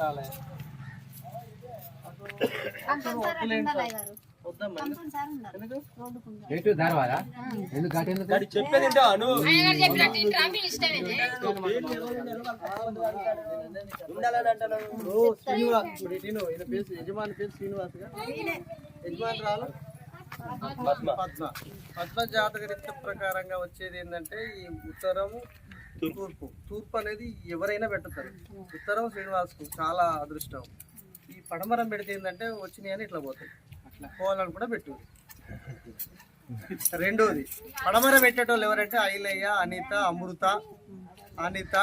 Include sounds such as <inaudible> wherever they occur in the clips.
పెట్టాలి. చెప్పేది యజమాని పేరు శ్రీనివాస్గా యజమాని రాలు? పద్మ. పద్మ. పద్మ జాతక రీత్య ప్రకారంగా వచ్చేది ఏంటంటే ఈ ఉత్తరము తూర్పు. తూర్పు. అనేది ఎవరైనా పెట్టుతారు. ఉత్తరం శ్రీనివాస్కు చాలా అదృష్టం. ఈ పడమరం పెడితే ఏంటంటే వచ్చినాయి అని ఇట్లా పోతాయి. అట్లా పోవాలని కూడా పెట్టు. రెండోది పడమర పెట్టేటోళ్ళు ఎవరంటే ఐలయ్య అనిత అమృత అనిత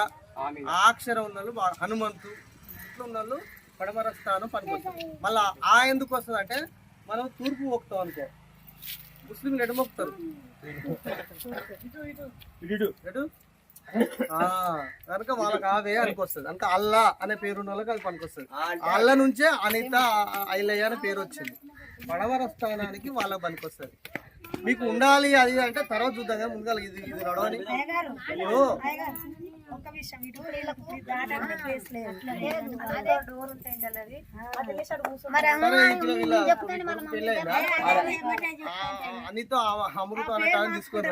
ఆ అక్షరం ఉన్న హనుమంతు. ఇట్లా ఉన్న వాళ్ళు పడమర స్థానం పనికొస్తుంది మళ్ళా ఆ ఎందుకు వస్తుంది అంటే మనం తూర్పు మొక్కుతాం అనుకో. ముస్లింలు ఎటు మొక్కుతారు ఎటు? కనుక వాళ్ళకి అవే అనికొస్తుంది. అంటే అల్లా అనే పేరు ఉన్న వాళ్ళకి అది పనికొస్తుంది అల్ల నుంచే అనిత ఐలయ్య అనే పేరు వచ్చింది. పడవర స్థానానికి వాళ్ళకి పనికొస్తుంది. మీకు ఉండాలి అది అంటే తర్వాత చూద్దాం కానీ ముందుగా ఇది ఇది నడవని. ఇప్పుడు ఒక్క విషయం ఇటు వీళ్ళకు దాటానికి ప్లేస్ లేదు. డోర్ ఉంటాయి కదా అది. మరి అనిత అమృత అనే తీసుకొని. <laughs>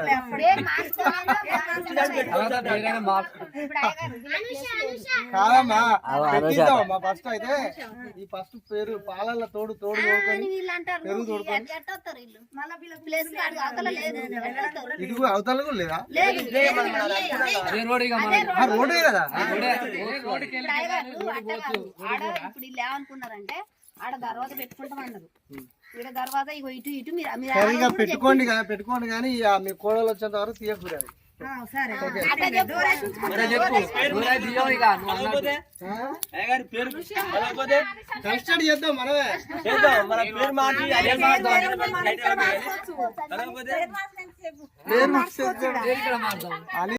<laughs> కాదమ్మా. ఫస్ట్ అయితే ఈ ఫస్ట్ పేరు పాలల్లో తోడు తోడు తోడుకొని అని వీళ్ళు అంటారు. పెరుగు తోడుకొని. లేదు రోడ్డే కదా. ఆడ ఇప్పుడు వీళ్ళు ఏమనుకున్నారంటే ఆడ దర్వాజ పెట్టుకుంటాం అన్నారు. ఈడ దర్వాజ ఇగో ఇటు ఇటు మీరు మీరు సరే అలాగే ఇక కూడా పెట్టుకోండి కదా పెట్టుకోండి కానీ ఇక మీ కోడలు వచ్చేంత వరకు తీయకూడదు. కస్టడీ చేద్దాం మనమే. పేరు మార్చేద్దాం. పేరు ఇక్కడ మార్చాం